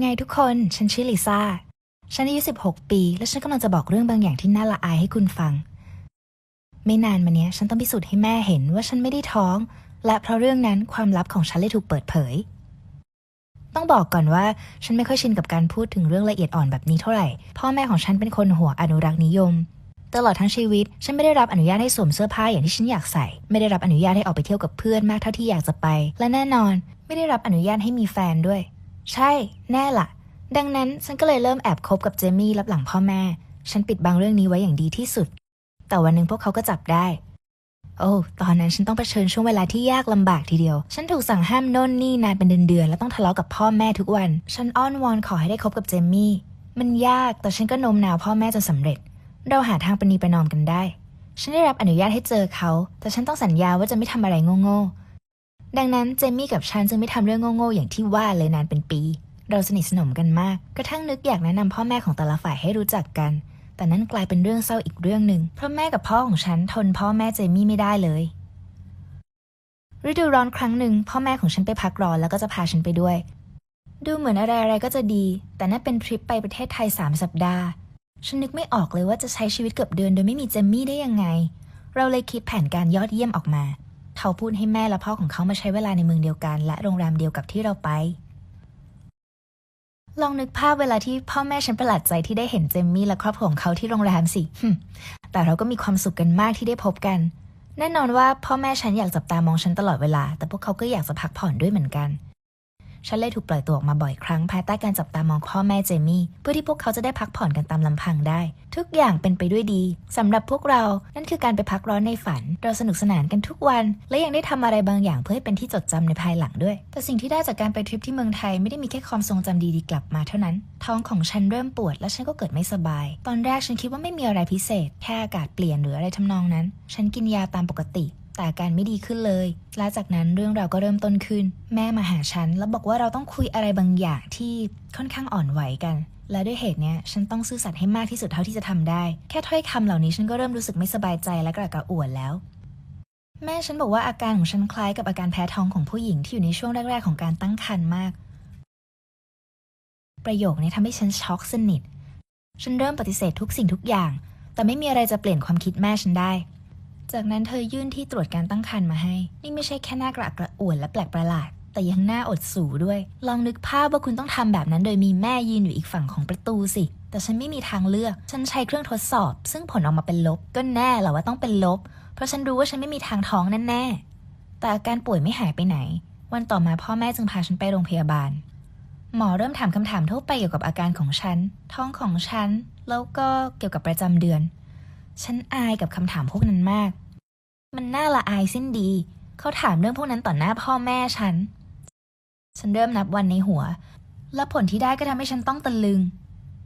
ไงทุกคน ฉันชื่อลิซ่า ฉันอายุ 16 ปี และฉันกำลังจะบอกเรื่องบางอย่างที่น่าละอายให้คุณฟัง ไม่นานมาเนี้ยฉันต้องพิสูจน์ให้แม่เห็นว่าฉันไม่ได้ท้อง และเพราะเรื่องนั้นความลับของฉันเลยถูกเปิดเผย ต้องบอกก่อนว่าฉันไม่ค่อยชินกับการพูดถึงเรื่องละเอียดอ่อนแบบนี้เท่าไหร่ พ่อแม่ของฉันเป็นคนหัวอนุรักษ์นิยม ตลอดทั้งชีวิต ฉันไม่ได้รับอนุญาตให้สวมเสื้อผ้าอย่างที่ฉันอยากใส่ ไม่ได้รับอนุญาตให้ออกไปเที่ยวกับเพื่อนมากเท่าที่อยากจะไป และแน่นอน ไม่ได้รับอนุญาตให้มีแฟนด้วย ใช่ แน่ล่ะ ดังนั้นฉันก็เลยเริ่มแอบคบกับเจมี่รับหลังพ่อแม่ ฉันปิดบังเรื่องนี้ไว้อย่างดีที่สุด แต่วันหนึ่งพวกเขาก็จับได้ โอ้ ตอนนั้นฉันต้องเผชิญช่วงเวลาที่ยากลำบากทีเดียว ฉันถูกสั่งห้ามโน่นนี่นานเป็นเดือนๆ และต้องทะเลาะกับพ่อแม่ทุกวัน ฉันอ้อนวอนขอให้ได้คบกับเจมี่ มันยาก แต่ฉันก็โน้มน้าวพ่อแม่จนสำเร็จ เราหาทางประนีประนอมกันได้ ฉันได้รับอนุญาตให้เจอเขา แต่ฉันต้องสัญญาว่าจะไม่ทำอะไรโง่ๆ ดังนั้นเจมี่กับฉันจึงไม่ทำเรื่องโง่ๆอย่างที่ว่าเลยนานเป็นปี เราสนิทสนมกันมาก กระทั่งนึกอยากแนะนำพ่อแม่ของแต่ละฝ่ายให้รู้จักกัน แต่นั่นกลายเป็นเรื่องเศร้าอีกเรื่องหนึ่งเพราะแม่กับพ่อของฉันทนพ่อแม่เจมี่ไม่ได้เลยฤดูร้อนครั้งหนึ่งพ่อแม่ของฉันไปพักร้อนแล้วก็จะพาฉันไปด้วย ดูเหมือนอะไรอะไรๆก็จะดี แต่นั่นเป็นทริปไปประเทศไทยสามสัปดาห์ ฉันนึกไม่ออกเลยว่าจะใช้ชีวิตเกือบเดือนโดยไม่มีเจมมี่ได้ยังไง เราเลยคิดแผนการยอดเยี่ยมออกมา เขาพูดให้แม่และพ่อของเขามาใช้เวลาในเมืองเดียวกัน และโรงแรมเดียวกับที่เราไป ลองนึกภาพเวลาที่พ่อแม่ฉันประหลาดใจที่ได้เห็นเจมมี่และครอบครัวของเขาที่โรงแรมสิแต่เราก็มีความสุขกันมากที่ได้พบกัน แน่นอนว่าพ่อแม่ฉันอยากจับตามองฉันตลอดเวลา แต่พวกเขาก็อยากจะพักผ่อนด้วยเหมือนกัน ฉันเลยถูกปล่อยตัวออกมาบ่อยครั้งภายใต้การจับตามองพ่อแม่เจมี่ เพื่อที่พวกเขาจะได้พักผ่อนกันตามลำพังได้ ทุกอย่างเป็นไปด้วยดีสำหรับพวกเรา นั่นคือการไปพักร้อนในฝัน เราสนุกสนานกันทุกวัน และยังได้ทำอะไรบางอย่างเพื่อให้เป็นที่จดจำในภายหลังด้วย แต่สิ่งที่ได้จากการไปทริปที่เมืองไทยไม่ได้มีแค่ความทรงจำดีๆกลับมาเท่านั้น ท้องของฉันเริ่มปวด และฉันก็เกิดไม่สบาย ตอนแรกฉันคิดว่าไม่มีอะไรพิเศษ แค่อากาศเปลี่ยนหรืออะไรทำนองนั้น ฉันกินยาตามปกติ แต่อาการไม่ดีขึ้นเลย และจากนั้นเรื่องราวก็เริ่มต้นขึ้น แม่มาหาฉัน แล้วบอกว่าเราต้องคุยอะไรบางอย่างที่ค่อนข้างอ่อนไหวกัน และด้วยเหตุเนี้ยฉันต้องซื่อสัตย์ให้มากที่สุดเท่าที่จะทำได้ แค่ถ้อยคำเหล่านี้ฉันก็เริ่มรู้สึกไม่สบายใจและกระอักกระอ่วนแล้ว แม่ฉันบอกว่าอาการของฉันคล้ายกับอาการแพ้ท้องของผู้หญิงที่อยู่ในช่วงแรกๆของการตั้งครรภ์มาก ประโยคนี้ทำให้ฉันช็อกสนิท ฉันเริ่มปฏิเสธทุกสิ่งทุกอย่าง แต่ไม่มีอะไรจะเปลี่ยนความคิดแม่ฉันได้ จากนั้นเธอยื่นที่ตรวจการตั้งครรภ์มาให้ นี่ไม่ใช่แค่หน้ากระอักกระอ่วนและแปลกประหลาด แต่ยังหน้าอดสูด้วย ลองนึกภาพว่าคุณต้องทำแบบนั้น โดยมีแม่ยืนอยู่อีกฝั่งของประตูสิ แต่ฉันไม่มีทางเลือก ฉันใช้เครื่องทดสอบ ซึ่งผลออกมาเป็นลบ ก็แน่แหละว่าต้องเป็นลบ เพราะฉันรู้ว่าฉันไม่มีทางท้องแน่ๆ แต่อาการป่วยไม่หายไปไหน วันต่อมาพ่อแม่จึงพาฉันไปโรงพยาบาล หมอเริ่มถามคำถามทั่วไปเกี่ยวกับอาการของฉัน ท้องของฉัน แล้วก็เกี่ยวกับประจำเดือน ฉันอายกับคำถามพวกนั้นมาก มันน่าละอายสิ้นดี เขาถามเรื่องพวกนั้นต่อหน้าพ่อแม่ฉัน ฉันเริ่มนับวันในหัว และผลที่ได้ก็ทำให้ฉันต้องตะลึง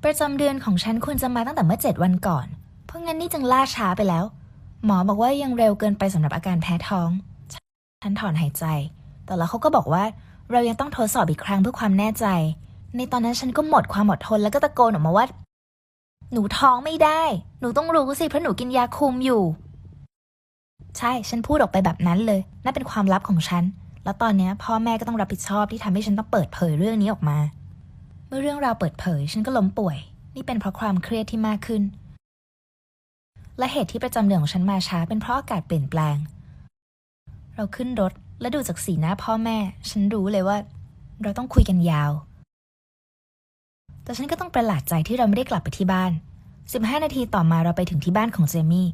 ประจำเดือนของฉันควรจะมาตั้งแต่เมื่อเจ็ดวันก่อน เพราะงั้นนี่จึงล่าช้าไปแล้ว หมอบอกว่ายังเร็วเกินไปสำหรับอาการแพ้ท้อง ฉันถอนหายใจ แต่แล้วเขาก็บอกว่าเรายังต้องทดสอบอีกครั้งเพื่อความแน่ใจ ในตอนนั้นฉันก็หมดความอดทนแล้วก็ตะโกนออกมาว่า หนูท้องไม่ได้ หนูต้องรู้สิเพราะหนูกินยาคุมอยู่ ใช่ ฉันพูดออกไปแบบนั้นเลย นั่นเป็นความลับของฉัน แล้วตอนนี้พ่อแม่ก็ต้องรับผิดชอบที่ทำให้ฉันต้องเปิดเผยเรื่องนี้ออกมา เมื่อเรื่องราวเปิดเผย ฉันก็ล้มป่วย นี่เป็นเพราะความเครียดที่มากขึ้น และเหตุที่ประจำเดือนของฉันมาช้าเป็นเพราะอากาศเปลี่ยนแปลง เราขึ้นรถและดูจากสีหน้าพ่อแม่ ฉันรู้เลยว่า เราต้องคุยกันยาว แต่ฉันก็ต้องประหลาดใจที่เราไม่ได้กลับไปที่บ้าน 15 นาทีต่อมาเราไปถึงที่บ้านของเจมี่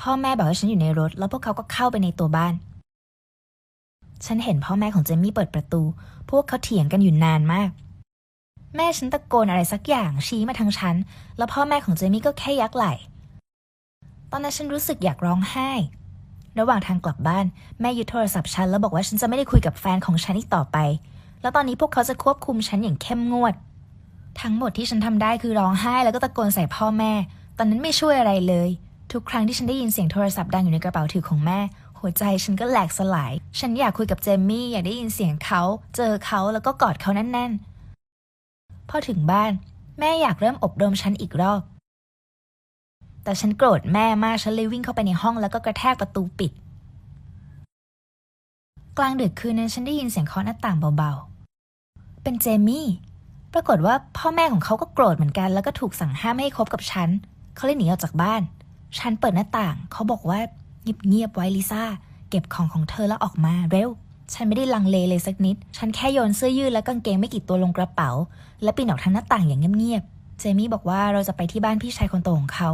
พ่อแม่บอกให้ฉันอยู่ในรถ แล้วพวกเขาก็เข้าไปในตัวบ้าน ฉันเห็นพ่อแม่ของเจมี่เปิดประตู พวกเขาเถียงกันอยู่นานมาก แม่ฉันตะโกนอะไรสักอย่างชี้มาทางฉัน แล้วพ่อแม่ของเจมี่ก็แค่ยักไหล่ ตอนนั้นฉันรู้สึกอยากร้องไห้ ระหว่างทางกลับบ้าน แม่ยึดโทรศัพท์ฉันแล้วบอกว่าฉันจะไม่ได้คุยกับแฟนของฉันอีกต่อไป แล้วตอนนี้พวกเขาจะควบคุมฉันอย่างเข้มงวด ทั้งหมดที่ฉันทำได้คือร้องไห้แล้วก็ตะโกนใส่พ่อแม่ ตอนนั้นไม่ช่วยอะไรเลย ทุกครั้งที่ฉันได้ยินเสียงโทรศัพท์ดังอยู่ในกระเป๋าถือของแม่ หัวใจฉันก็แหลกสลาย ฉันอยากคุยกับเจมมี่อยากได้ยินเสียงเขา เจอเขาแล้วก็กอดเขาแน่นๆ พอถึงบ้าน แม่อยากเริ่มอบรมฉันอีกรอบ แต่ฉันโกรธแม่มากฉันเลยวิ่งเข้าไปในห้องแล้วก็กระแทกประตูปิด กลางดึกคืนนั้นฉันได้ยินเสียงเคาะหน้าต่างเบาๆ เป็นเจมี่ ปรากฏว่าพ่อแม่ของเขาก็โกรธเหมือนกัน แล้วก็ถูกสั่งห้ามไม่ให้คบกับฉัน เขาเลยหนีออกจากบ้าน ฉันเปิดหน้าต่าง เขาบอกว่าเงียบๆไว้ลิซ่า เก็บของของเธอแล้วออกมาเร็ว ฉันไม่ได้ลังเลเลยสักนิด ฉันแค่โยนเสื้อยืดและกางเกงไม่กี่ตัวลงกระเป๋า และปีนออกทางหน้าต่างอย่างเงียบๆ เจมี่บอกว่าเราจะไปที่บ้านพี่ชายคนโตของเขา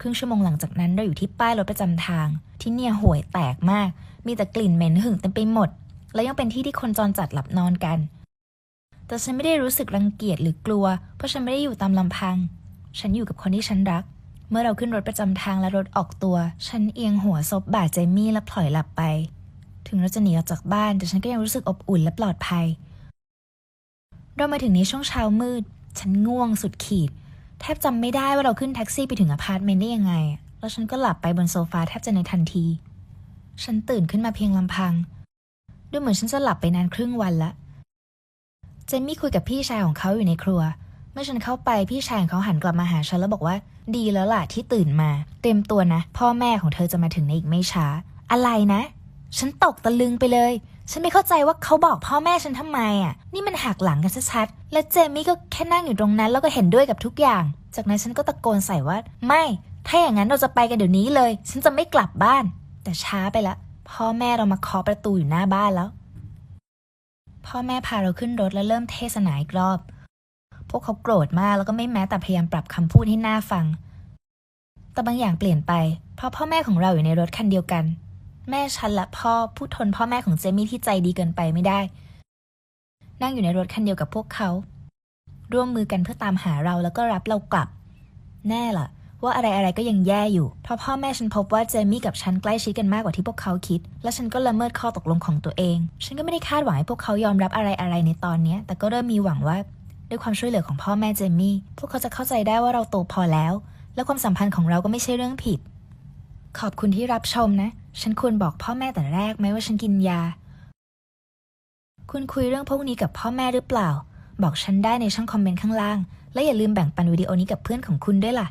ครึ่งชั่วโมงหลังจากนั้นเราอยู่ที่ป้ายรถประจำทาง ที่เนี่ยห่วยแตกมาก มีแต่กลิ่นเหม็นหึงเต็มไปหมด และยังเป็นที่ที่คนจรจัดหลับนอนกัน แต่ฉันไม่ได้รู้สึกรังเกียจหรือกลัว เพราะฉันไม่ได้อยู่ตามลำพัง ฉันอยู่กับคนที่ฉันรัก เมื่อเราขึ้นรถประจำทางและรถออกตัว ฉันเอียงหัวซบบ่าเจมี่และพลอยหลับไป ถึงเราจะหนีออกจากบ้าน แต่ฉันก็ยังรู้สึกอบอุ่นและปลอดภัย เรามาถึงในช่วงเช้ามืด ฉันง่วงสุดขีด แทบจำไม่ได้ว่าเราขึ้นแท็กซี่ไปถึงอพาร์ตเมนต์ได้ยังไง แล้วฉันก็หลับไปบนโซฟาแทบจะในทันที ฉันตื่นขึ้นมาเพียงลำพัง ดูเหมือนฉันจะหลับไปนานครึ่งวันละ เจมมี่คุยกับพี่ชายของเขาอยู่ในครัว เมื่อฉันเข้าไปพี่ชายของเขาหันกลับมาหาฉันแล้วบอกว่า ดีแล้วล่ะที่ตื่นมา เต็มตัวนะ พ่อแม่ของเธอจะมาถึงในอีกไม่ช้า อะไรนะ ฉันตกตะลึงไปเลย ฉันไม่เข้าใจว่าเขาบอกพ่อแม่ฉันทำไมอะ นี่มันหักหลังกันชัดๆและเจมี่ก็แค่นั่งอยู่ตรงนั้นแล้วก็เห็นด้วยกับทุกอย่าง จากนั้นฉันก็ตะโกนใส่ว่า ไม่ ถ้าอย่างนั้นเราจะไปกันเดี๋ยวนี้เลย ฉันจะไม่กลับบ้าน แต่ช้าไปละ พ่อแม่เรามาเคาะประตูอยู่หน้าบ้านแล้ว พ่อแม่พาเราขึ้นรถแล้วเริ่มเทศนาอีกรอบ พวกเขาโกรธมากแล้วก็ไม่แม้แต่พยายามปรับคำพูดให้น่าฟัง แต่บางอย่างเปลี่ยนไป เพราะพ่อแม่ของเราอยู่ในรถคันเดียวกัน แม่ฉันและพ่อผู้ทนพ่อแม่ของเจมี่ที่ใจดีเกินไปไม่ได้ นั่งอยู่ในรถคันเดียวกับพวกเขา ร่วมมือกันเพื่อตามหาเราแล้วก็รับเรากลับ แน่ล่ะ ว่าอะไรอะไรก็ยังแย่อยู่ เพราะพ่อแม่ฉันพบว่าเจมี่กับฉันใกล้ชิดกันมากกว่าที่พวกเขาคิด และฉันก็ละเมิดข้อตกลงของตัวเอง ฉันก็ไม่ได้คาดหวังให้พวกเขายอมรับอะไรอะไรในตอนนี้แต่ก็เริ่มมีหวังว่าด้วยความช่วยเหลือของพ่อแม่เจมี่ พวกเขาจะเข้าใจได้ว่าเราโตพอแล้ว และความสัมพันธ์ของเราก็ไม่ใช่เรื่องผิด ขอบคุณที่รับชมนะ ฉันควรบอกพ่อแม่แต่แรกไหมว่าฉันกินยา คุณคุยเรื่องพวกนี้กับพ่อแม่หรือเปล่า บอกฉันได้ในช่องคอมเมนต์ข้างล่าง และอย่าลืมแบ่งปันวิดีโอนี้กับเพื่อนของคุณด้วยล่ะ